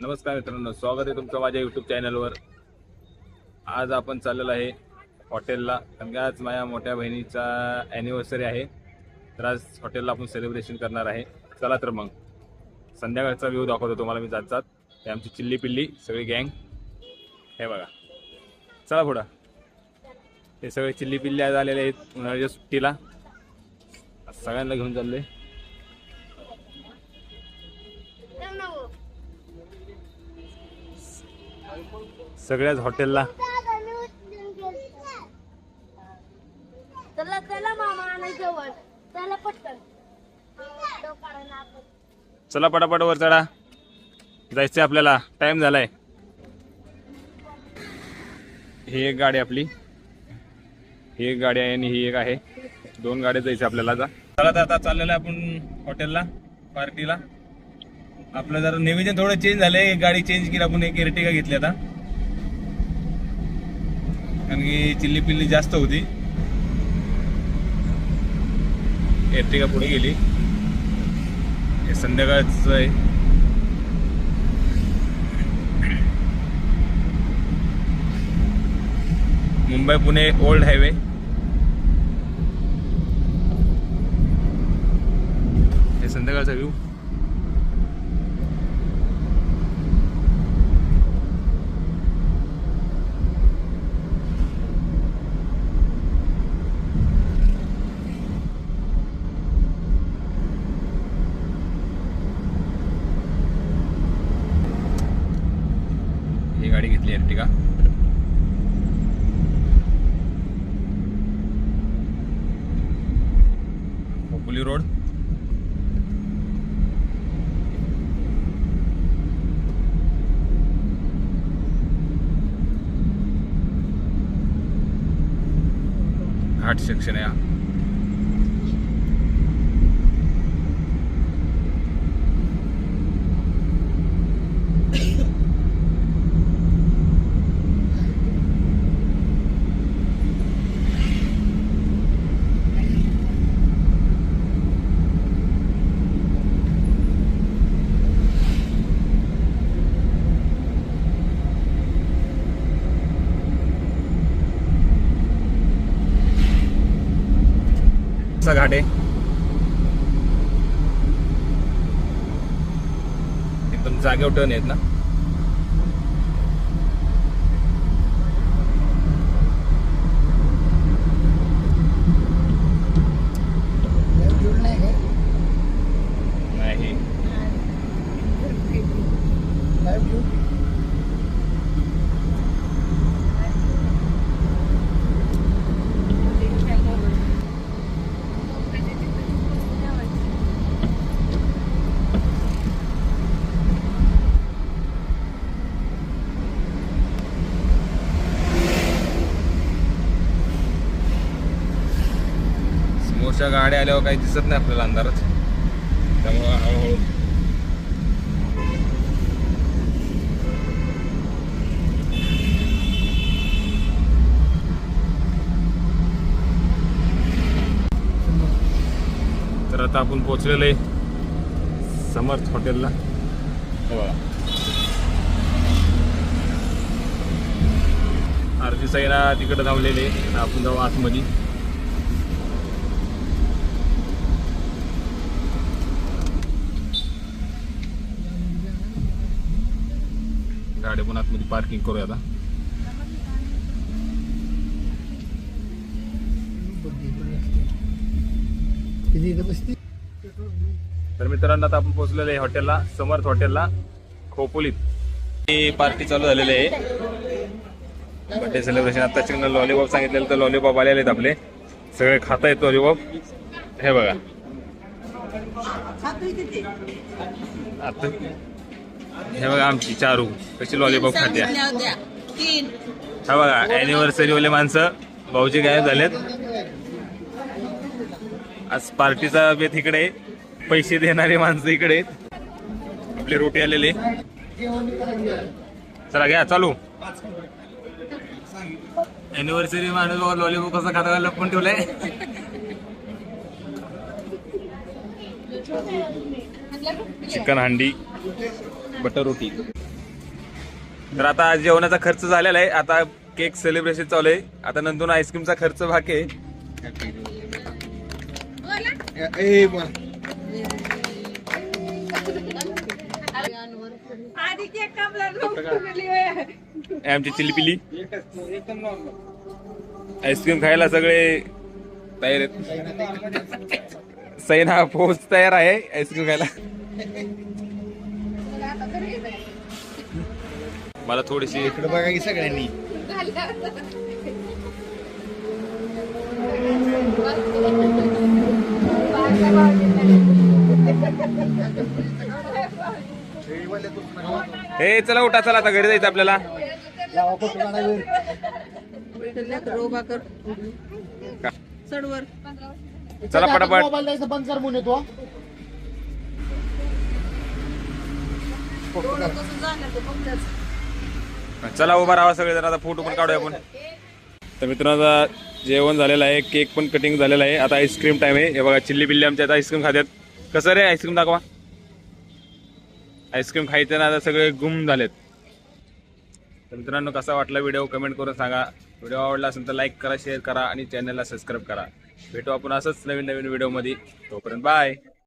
नमस्कार मित्रांनो स्वागत आहे तुमचं माझ्या यूट्यूब चॅनलवर आज आपण चाललेलो आहे हॉटेलला. कारण की आज माझ्या मोठ्या बहिणीचा ॲनिव्हर्सरी आहे. तर आज हॉटेलला आपण सेलिब्रेशन करणार आहे. चला तर मग. संध्याकाळचा व्ह्यू दाखवतो तुम्हाला मी जात जात हे आमची चिल्ली पिल्ली सगळी गँग हे बघा. चला पुढं. हे सगळे चिल्ली पिल्ली आज आलेले आहेत. उन्हाळ्याच्या सुट्टीला. सगळ्यांना घेऊन चालले सगळ्याच हॉटेलला. चला चला मामा आणि जवळ. चला पटकन. चला पटापट वर चढा. जायचंय आपल्याला. टाइम झालाय. ही एक गाडी आपली. ही एक गाडी आहे आणि ही एक आहे. दोन गाड्या जायचं आपल्याला आता. चला तर आता चाललेलं आहे आपण हॉटेलला पार्टीला. आपलं जरा निवेदन थोडं चेंज झालंय. एक गाडी चेंज केली आपण एक एर्टिगा घेतली आता. कारण की चिल्ली पिल्ली जास्त होती. एर्टिगा पुढे गेली. हे संध्याकाळचं आहे. Mumbai Pune old highway. हे संध्याकाळचा व्ह्यू ही गाडी घेतली एर्टिगा खोपोली रोड घाट सेक्शन आहे हा. घाट आहे. एकदम जागेवर टर्न आहेत ना. नाही. समोरच्या गाड्या आल्यावर काही दिसत नाही आपल्याला अंधारच त्यामुळं हळूहळू. तर आता आपण पोचलेलो आहे समर्थ हॉटेलला. हो. आरती साईला तिकडे धावलेले आपण जाऊ आतमध्ये. गाडी पण आतमध्ये पार्किंग करूया आता. तर मित्रांनो आता आपण पोहोचलेलो आहे हॉटेलला समर्थ हॉटेलला खोपोलीत. पार्टी चालू झालेली आहे. बर्थडे सेलिब्रेशन आता चिकन लॉलीपॉप सांगितलेलं तर लॉलीपॉप आलेले आहेत आपले. सगळे खाता आहेत लॉलीपॉप हे बघा. आता हे बघा आमची चारू कशी लॉलीपॉप खाते. हा बघा अॅनिव्हर्सरी वाले माणसं भाऊजी गायब झालेत. आज पार्टीचा बेत इकडे. पैसे देणारे माणसं इकडे आहेत. आपले रोटी आलेले. चला घ्या चालू. अॅनिव्हर्सरी माणूस बघा लॉलीपॉप कसा खाता लपवून ठेवलाय. चिकन हांडी. बटर रोटी. तर आता जेवणाचा खर्च झालेला आहे. आता केक सेलिब्रेशन चालू आहे. आता नंतर आईस्क्रीमचा खर्च बाकी आहे. आमची चिली पिली आईस्क्रीम खायला सगळे तयार आहेत. सैना पोच तयार आहे आईस्क्रीम खायला. मला थोडीशी इकडे बघा की सगळ्यांनी. हे चला उठा चला आता घरी जायचं आपल्याला. चला पटापट. मोबाईल द्यायचं बंद कर म्हणून येतो डोळं कसं झालं ते बघताच. चला उभा राहा सगळे जण आता फोटो पण काढूया आपण. तर मित्रांनो आता जेवण झालेलं आहे केक पण कटिंग झालेलं आहे. आता आईस्क्रीम टाइम आहे. हे बघा चिल्ली बिल्ली आमच्या आता आईस्क्रीम खात्यात. कसं रे आईस्क्रीम दाखवा? आईस्क्रीम खायचं ना आता सगळे गुम झालेत. तर मित्रांनो कसा वाटला व्हिडिओ कमेंट करून सांगा. व्हिडिओ आवडला असेल तर लाईक करा शेअर करा आणि चॅनलला सबस्क्राईब करा. भेटू आपण असंच नवीन नवीन व्हिडिओमध्ये तोपर्यंत बाय